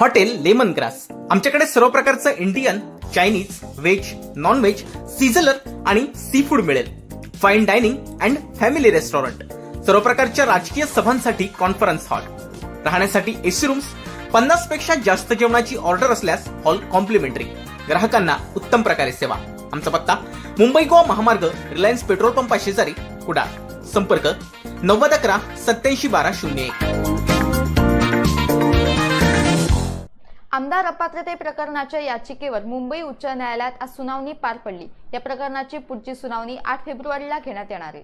Hotel lemon grass. आमच्याकडे सर्व प्रकारचं Indian Chinese veg non veg sizzler आणि सी फूड मिळेल. Fine dining and family restaurant सर्व प्रकारच्या राजकीय सभांसाठी कॉन्फरन्स हॉल राहण्यासाठी एसी रूम्स पन्नासपेक्षा जास्त जेवणाची ऑर्डर असल्यास हॉल कॉम्प्लिमेंटरी ग्राहकांना उत्तम प्रकारे सेवा. आमचा पत्ता मुंबई गोवा महामार्ग रिलायन्स पेट्रोल पंपा शेजारी कुडाळ. संपर्क नव्वद अकरा सत्याऐंशी बारा शून्य एक. आमदार अपात्रते प्रकरणाच्या याचिकेवर मुंबई उच्च न्यायालयात आज सुनावणी पार पडली. या प्रकरणाची पुढची सुनावणी आठ फेब्रुवारीला घेण्यात येणार आहे.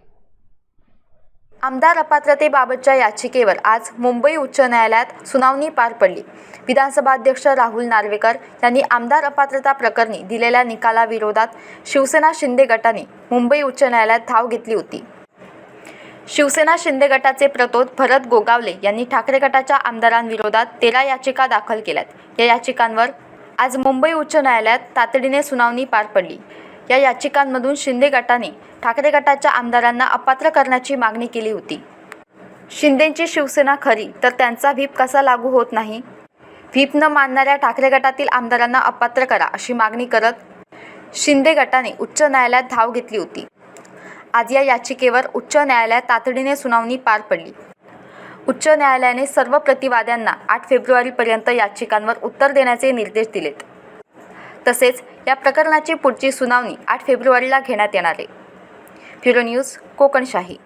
आमदार अपात्रतेबाबतच्या याचिकेवर आज मुंबई उच्च न्यायालयात सुनावणी पार पडली. विधानसभा अध्यक्ष राहुल नार्वेकर यांनी आमदार अपात्रता प्रकरणी दिलेल्या निकालाविरोधात शिवसेना शिंदे गटाने मुंबई उच्च न्यायालयात धाव घेतली होती. शिवसेना शिंदे गटाचे प्रतोद भरत गोगावले यांनी ठाकरे गटाच्या आमदारांविरोधात तेरा याचिका दाखल केल्यात. या याचिकांवर आज मुंबई उच्च न्यायालयात तातडीने सुनावणी पार पडली. या याचिकांमधून शिंदे गटाने ठाकरे गटाच्या आमदारांना अपात्र करण्याची मागणी केली होती. शिंदेची शिवसेना खरी तर त्यांचा व्हीप कसा लागू होत नाही? व्हीप न मानणाऱ्या ठाकरे गटातील आमदारांना अपात्र करा अशी मागणी करत शिंदे गटाने उच्च न्यायालयात धाव घेतली होती. आज या याचिकेवर उच्च न्यायालयात तातडीने सुनावणी पार पडली. उच्च न्यायालयाने सर्व प्रतिवाद्यांना आठ फेब्रुवारीपर्यंत याचिकांवर उत्तर देण्याचे निर्देश दिलेत. तसेच या प्रकरणाची पुढची सुनावणी आठ फेब्रुवारीला घेण्यात येणार आहे. Bureau news Kokanshahi.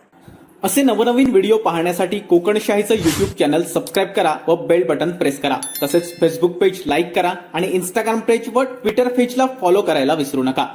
असे नवनवीन व्हिडिओ पाहण्यासाठी कोकणशाहीचं युट्यूब चॅनल सबस्क्राईब करा व बेल बटन प्रेस करा. तसेच फेसबुक पेज लाईक करा आणि इंस्टाग्राम पेज व ट्विटर पेजला फॉलो करायला विसरू नका.